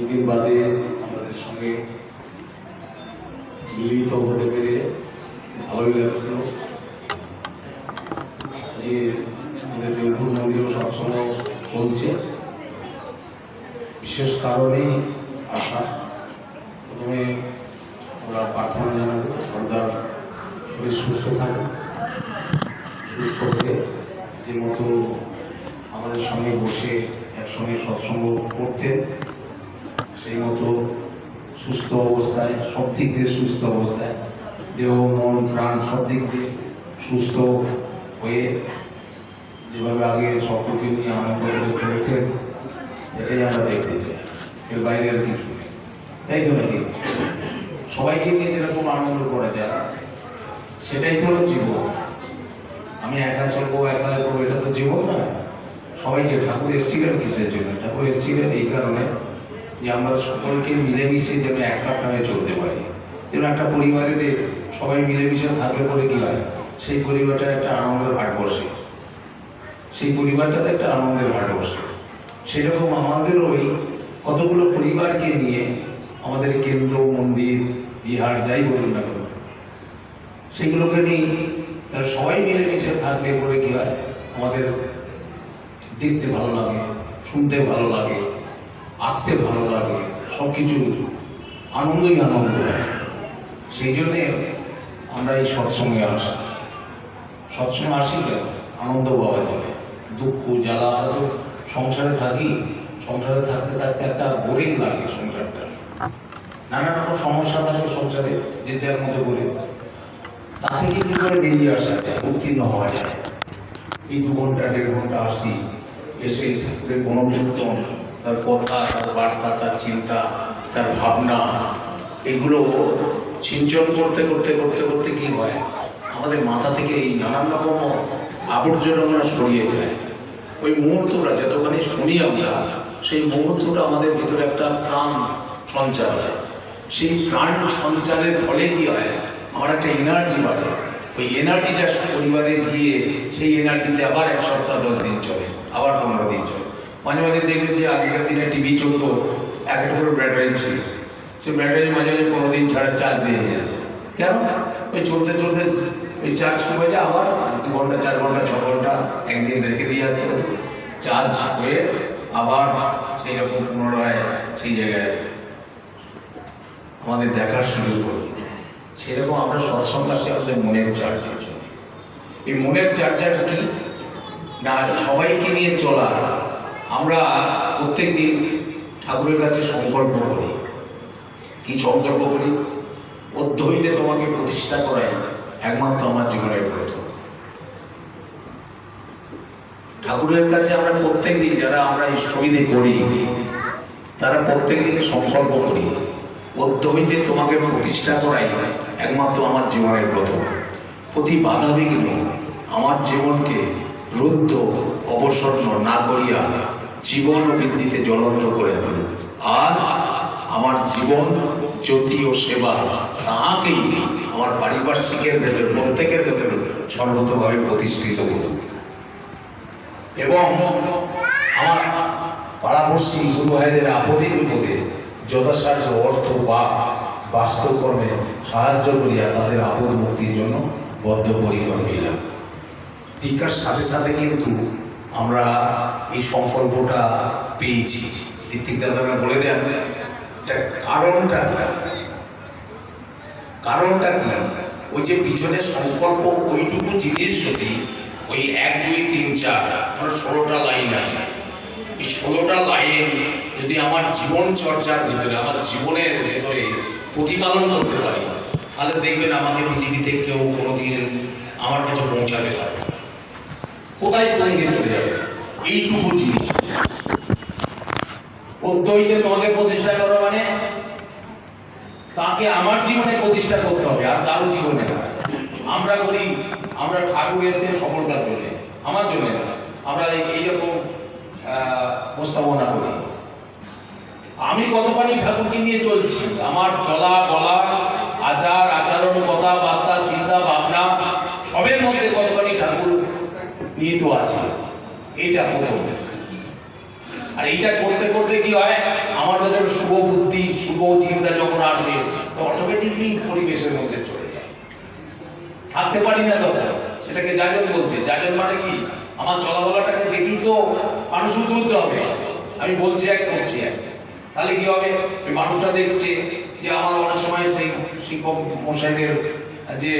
অনেকদিন বাদে আমাদের সঙ্গে মিলিত হতে পেরে ভালোই লাগছিল। যে আমাদের দেবপুর মন্দিরেও সবসময় চলছে। বিশেষ কারণেই আসা প্রথমে আমরা প্রার্থনা জানাব, সর্দার শরীর সুস্থ থাকে সুস্থ হয়ে যে মতো আমাদের সঙ্গে বসে একসঙ্গে সৎসঙ্গ করতেন। সেই মতো সুস্থ অবস্থায়, সব দিক দিয়ে সুস্থ অবস্থায়। দেহ, মন, প্রাণ সব দিক দিয়ে সুস্থ হয়ে যেভাবে আগে সকলকে নিয়ে আনন্দ করে চলতেন, সেটাই আমরা দেখতে চাই। এর বাইরে আর কিছু তাই তো নাকি সবাইকে নিয়ে যেরকম আনন্দ করা যায়, সেটাই তো হলো জীবন। আমি একা চলবো, একা করব, এটা তো জীবন না। সবাইকে, ঠাকুর এসেছিলেন কিসের জন্য? ঠাকুর এসেছিলেন এই কারণে যে আমরা সকলকে মিলেমিশে যেন এক নামে চলতে পারি। যেন একটা পরিবারেতে সবাই মিলেমিশে থাকলে পরে কি হয়? সেই পরিবারটা একটা আনন্দের হাট বসে সেই পরিবারটাতে একটা আনন্দের হাট বসে সেরকম আমাদের ওই কতগুলো পরিবারকে নিয়ে আমাদের কেন্দ্র, মন্দির, বিহার, যাই বলুন না কেন, সেগুলোকে নিয়ে তারা সবাই মিলেমিশে থাকলে পরে কি হয়? আমাদের দেখতে ভালো লাগে, শুনতে ভালো লাগে আসতে ভালো লাগে সব কিছু আনন্দই আনন্দ হয়। সেই জন্যে আমরা এই সৎসঙ্গে আসি। সৎসঙ্গে আসি কেন? আনন্দ পাওয়ার জন্য। দুঃখ, জ্বালা, আমরা তো সংসারে থাকি। সংসারে থাকতে থাকতে একটা বোরিং লাগে সংসারটা। নানা রকম সমস্যা থাকে সংসারে, যে যার মতো করে। তা থেকে কি করে বেরিয়ে আসা যায়? উত্তীর্ণ হওয়া যায়। এই দু ঘণ্টা, দেড় ঘণ্টা আসছি এসে ঠাকুরের গণকীর্তন তার কথা, তার বার্তা, তার চিন্তা, তার ভাবনা, এগুলো সিঞ্চন করতে করতে করতে করতে কি হয়? আমাদের মাথা থেকে এই নানান রকম আবর্জনাগুলো সরিয়ে যায়। ওই মুহূর্তটা যতখানি শুনি আমরা, সেই মুহূর্তটা আমাদের ভিতরে একটা প্রাণ সঞ্চার হয়। সেই প্রাণ সঞ্চারের ফলে কি হয়? আমার একটা এনার্জি বাড়ে। ওই এনার্জিটা পরিবারে গিয়ে সেই এনার্জিতে আবার এক সপ্তাহ, দশ দিন চলে, আবার পনেরো দিন চলে। মাঝে মাঝে দেখবে যে আগেকার দিনে টিভি চলতো এক একটা করে ব্যাটারি ছিল। সে ব্যাটারি মাঝে মাঝে পনেরো দিন ছাড়া চার্জ দিয়ে যায় কেন? ওই চলতে চলতে ওই চার্জ কমে যায় আবার দু ঘণ্টা, চার ঘণ্টা, ছ ঘণ্টা, একদিন রেখে দিয়ে আসতে হতো। চার্জ হয়ে আবার সেই রকম পুনরায় সেই জায়গায় আমাদের দেখার সুযোগ করে দিত। সেরকম আমরা সৎসঙ্গ আসি আমাদের মনের চার্জের জন্য। এই মনের চার্জার কি? না, সবাইকে নিয়ে চলা আমরা প্রত্যেক দিন ঠাকুরের কাছে সংকল্প করি। কি সংকল্প করি? অধ্যয়ীতে তোমাকে প্রতিষ্ঠা করাই একমাত্র আমার জীবনের প্রথম। ঠাকুরের কাছে আমরা প্রত্যেক দিন যারা আমরা ইষ্টবিধি করি, তারা প্রত্যেক দিন সংকল্প করি অধ্যমিতে তোমাকে প্রতিষ্ঠা করাই একমাত্র আমার জীবনের প্রথম। প্রতি বাধা বিঘ্ন আমার জীবনকে রুদ্ধ, অবসন্ন না করিয়া জীবন ও বৃদ্ধিতে জ্বলন্ত করে তুলুক আর আমার জীবন জ্যোতি ও সেবা তাহাকেই আমার পারিপার্শ্বিকের ভেতর, প্রত্যেকের ভেতর সর্বতভাবে প্রতিষ্ঠিত করুক। এবং আমার পাড়াপড়শি গুরু ভাইদের আপদে বিপদে যথাসাধ্য অর্থ বা বাস্তব কর্মে সাহায্য করিয়া তাদের আপদ মুক্তির জন্য বদ্ধপরিকর হইলাম। টিকার সাথে সাথে কিন্তু আমরা এই সংকল্পটা পেয়েছি। ঋত্বিক দাদারা বলে দেন, এটা কারণটা কি? কারণটা কি? ওই যে পিছনে সংকল্প, ওইটুকু জিনিস যদি ওই এক, দুই, তিন, চার মানে ষোলোটা লাইন আছে। এই ষোলোটা লাইন যদি আমার জীবন চর্চার ভিতরে, আমার জীবনের ভেতরে প্রতিপালন করতে পারি, তাহলে দেখবেন আমাকে পৃথিবীতে কেউ কোনোদিন আমার কাছে পৌঁছাতে পারবে কোথায় তুঙ্গে চলে যাবে? এইটুকু জিনিস। অদ্বৈতে তোমাকে প্রতিষ্ঠা করো মানে তাকে আমার জীবনে প্রতিষ্ঠা করতে হবে, আর কারও জীবনে না। আমরা বলি, আমরা ঠাকুর এসে সফলতার জন্য? আমার জন্য না। আমরা এই- এইরকম প্রস্তাবনা করি। আমি কতখানি ঠাকুরকে নিয়ে চলছি? আমার চলা বলা আচার, আচরণ কথাবার্তা চিন্তা, ভাবনা, সবের মধ্যে নিহিত আছে। এটা প্রথম। আর এইটা করতে করতে কি হয়? আমার ভেতরে শুভ বুদ্ধি, শুভ চিন্তা যখন আসে তো অটোমেটিকলি পরিবেশের মধ্যে চলে যায়। থাকতে পারি না তখন। সেটাকে জাজন বলছে। জাজন মানে কি? আমার চলাফলাটাকে দেখি তো মানুষ উদ্বুদ্ধ হবে। আমি বলছি এক, করছি এক। তাহলে কি হবে? মানুষটা দেখছে যে আমার অনেক সময় সেই শিক্ষক মশাইদের যে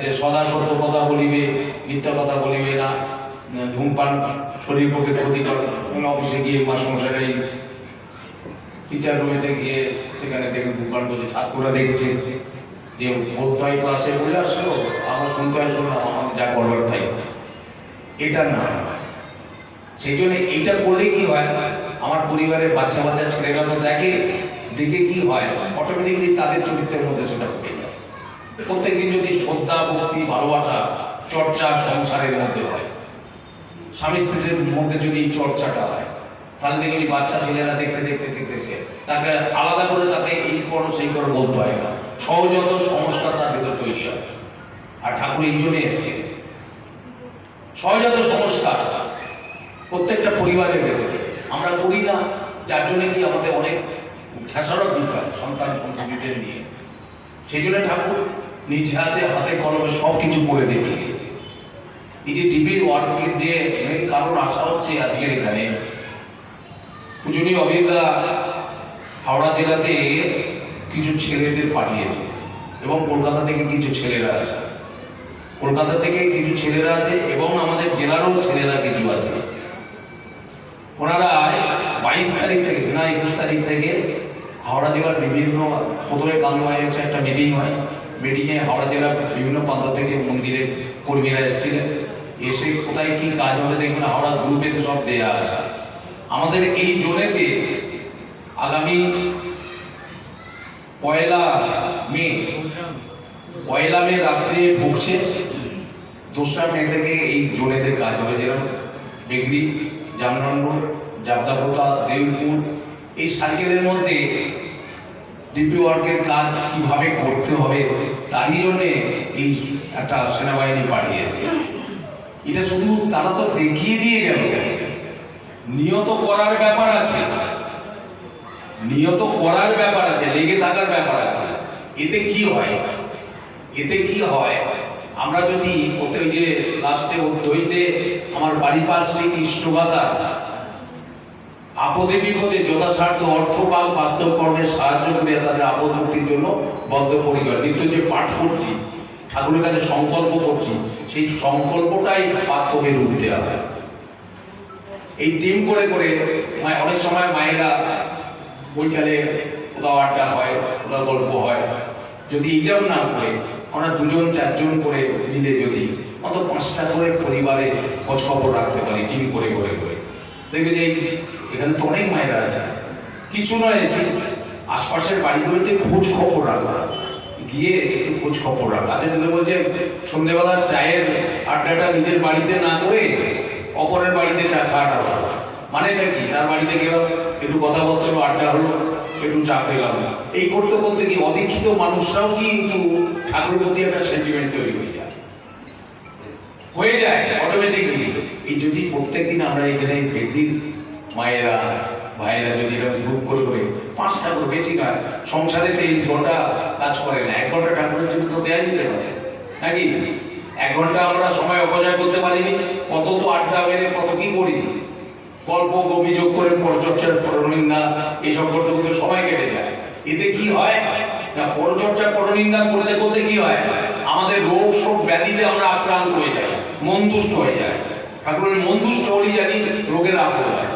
যে সদা সত্য কথা বলিবে, মিথ্যা কথা বলিবে না ধূমপান শরীর পক্ষে ক্ষতিকর। অফিসে গিয়ে মাস্টারমশাইরাই টিচার রুমেতে গিয়ে সেখানে দেখে ধূমপান করছে ছাত্ররা দেখছে যে বলতে হয় ক্লাসে বলে আসলো, আমরা শুনতে হয় শুনলাম আমাদের যা করবার তাই। এটা না, সেই জন্য এইটা করলে কি হয়? আমার পরিবারের বাচ্চা বাচ্চা ছেলেরা তো দেখে দেখে কি হয়? অটোমেটিকলি তাদের চরিত্রের মধ্যে সেটা যায়। প্রত্যেকদিন যদি শ্রদ্ধা, ভক্তি, ভালোবাসা, চর্চা সংসারের মধ্যে হয়, স্বামী স্ত্রীদের মধ্যে যদি চর্চাটা হয়, তাহলে দেখবি বাচ্চা ছেলেরা দেখতে দেখতে দেখতেছে তাকে আলাদা করে তাকে এই করো, সেই করো বলতে হয় না। সহজত সংস্কার তার ভেতর তৈরি হয়। আর ঠাকুর এই জন্য এসছে। সহজাত সংস্কার প্রত্যেকটা পরিবারের ভেতরে। আমরা করি না, যার জন্য কি আমাদের অনেক ঠেসারত দিতে হয় সন্তান সন্ততিদের নিয়ে। সেই জন্য ঠাকুর নিজ হাতে হাতে কলমে সব কিছু করে দেখে দিয়েছে এই যে ডিবির ওয়ার্কের যে মেন কারণ আসা হচ্ছে আজকের এখানে পূজনীয় অভিজ্ঞতা হাওড়া জেলাতে কিছু ছেলেদের পাঠিয়েছে এবং কলকাতা থেকে কিছু ছেলেরা আছে। কলকাতা থেকে কিছু ছেলেরা আছে এবং আমাদের জেলারও ছেলেরা কিছু আছে। ওনারা বাইশ তারিখ থেকে, না, একুশ তারিখ থেকে হাওড়া জেলার বিভিন্ন, প্রথমে কালদোয়ায় হয়েছে একটা মিটিং হয়। মিটিংয়ে হাওড়া জেলার বিভিন্ন প্রান্ত থেকে মন্দিরের কর্মীরা এসেছিলেন। এসে কোথায় কি কাজ হবে দেখবেন হাওড়া গ্রুপেতে সব দেয়া আছে। আমাদের এই জোনেতে আগামী পয়লা মে পয়লা মে রাত্রে ঢুকছে। দোসরা মে থেকে এই জোনেতে কাজ হবে যেরকম বেগড়ি জামনগর জাবদাপোতা দেউপুর এই সার্কেলের মধ্যে ডিপি ওয়ার্কের কাজ কীভাবে করতে হবে, তারই জন্যে এই একটা সেনাবাহিনী পাঠিয়েছে। এটা শুধু তারা তো দেখিয়ে দিয়ে গেল। নিয়ত করার ব্যাপার আছে। নিয়ত করার ব্যাপার আছে, লেগে থাকার ব্যাপার আছে। এতে কি হয়? এতে কি হয়? আমরা যদি প্রত্যেক যে লাস্টে অধ্যয়ীতে আমার বাড়ির পাশে ইষ্টগাতা আপদে বিপদে যথাসাধ্য অর্থ বা বাস্তব কর্মে সাহায্য করে তাদের আপদ মুক্তির জন্য বদ্ধপরিকর নিত্য যে পাঠ করছি, ঠাকুরের কাছে সংকল্প করছি, সেই সংকল্পটাই বাস্তবে রূপ দেওয়া হয়। এই টিম করে করে অনেক সময় মায়েরা বৈকালে কোথাও আড্ডা হয়, কোথাও গল্প হয়। যদি এইটাও না করে, আমরা দুজন, চারজন করে মিলে যদি অত পাঁচটা করে পরিবারে খোঁজ খবর রাখতে পারি, টিম করে করে করে। দেখবে যে এই- এখানে তো অনেক মায়েরা আছে। কিছু নয় এসে আশপাশের বাড়িগুলোতে খোঁজ খবর রাখা। গিয়ে একটু খোঁজ খবর রাখা। আচ্ছা যদি বলছে সন্ধ্যেবেলা চায়ের আড্ডাটা নিজের বাড়িতে না করে অপরের বাড়িতে চা খাওয়াটা ভালো। মানে এটা কি? তার বাড়িতে গেলাম, একটু কথাবার্তা হলো, আড্ডা হলো, একটু চা খেলাম। এই করতে করতে কি অদীক্ষিত মানুষরাও কিন্তু ঠাকুরের প্রতি একটা সেন্টিমেন্ট তৈরি হয়ে যায়। হয়ে যায় অটোমেটিকলি এই যদি প্রত্যেকদিন আমরা এখানে বেদির মায়েরা, ভাইয়েরা যদি এরকম গ্রুপ করে করে পাঁচটা করে বেশি নয়, সংসারে তেইশ ঘণ্টা কাজ করে না, এক ঘণ্টা ঠাকুরের জন্য তো দেওয়াই যেতে পারে। নাকি? এক ঘণ্টা আমরা সময় অপচয় করতে পারিনি, কত তো আড্ডা বেড়ে কত কি করি? গল্প অভিযোগ করে পরচর্চার পরনিন্দা এসব করতে করতে সময় কেটে যায়। এতে কি হয়? না, পরচর্চা, পরনিন্দা করতে করতে কি হয়? আমাদের রোগ শোক ব্যাধিতে আমরা আক্রান্ত হয়ে যাই, মন দুষ্ট হয়ে যায় ঠাকুরের মন দুষ্ট হলেই জানি রোগের আপদ হয়।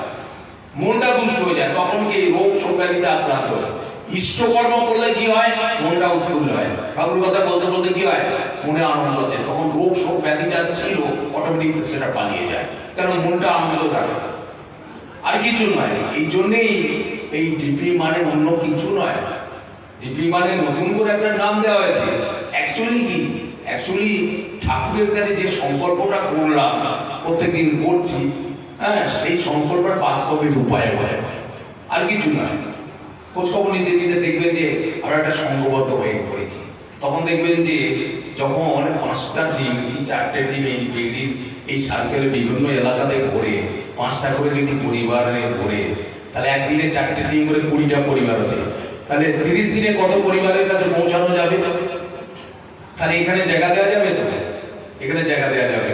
মনটা দুষ্ট হয়ে যায়, তখন কি রোগ ব্যাধিতে আক্রান্ত হয়? ইষ্টকর্ম করলে কি হয়? মনটা উৎফুল্ল হয়। ঠাকুর কথা বলতে বলতে কি হয়? মনে আনন্দ আছে তখন রোগ সব ব্যাধি যা ছিল অটোমেটিক সেটা পালিয়ে যায়। কারণ মনটা আনন্দ থাকে। আর কিছু নয়। এই জন্যেই এই ডিপি মানে অন্য কিছু নয়। ডিপি মানে নতুন করে একটা নাম দেওয়া হয়েছে। অ্যাকচুয়ালি কি? অ্যাকচুয়ালি ঠাকুরের কাছে যে সংকল্পটা করলাম, প্রত্যেকদিন করছি হ্যাঁ সেই সংকল্পটা বাস্তবে রূপায় হয়। আর কিছু নয় খোঁজখবর নিতে নিতে দেখবেন যে আমরা একটা সংঘবদ্ধ হয়ে পড়েছি। তখন দেখবেন যে, যখন পাঁচটা টিম কি চারটে টিম এই বেগড়ির এই সার্কেলে বিভিন্ন এলাকাতে ঘোরে, পাঁচটা করে যদি পরিবারে ঘোরে, তাহলে একদিনে চারটে টিম করে কুড়িটা পরিবার আছে তাহলে তিরিশ দিনে কত পরিবারের কাছে পৌঁছানো যাবে? তাহলে এখানে জায়গা দেওয়া যাবে তো? এখানে জায়গা দেওয়া যাবে।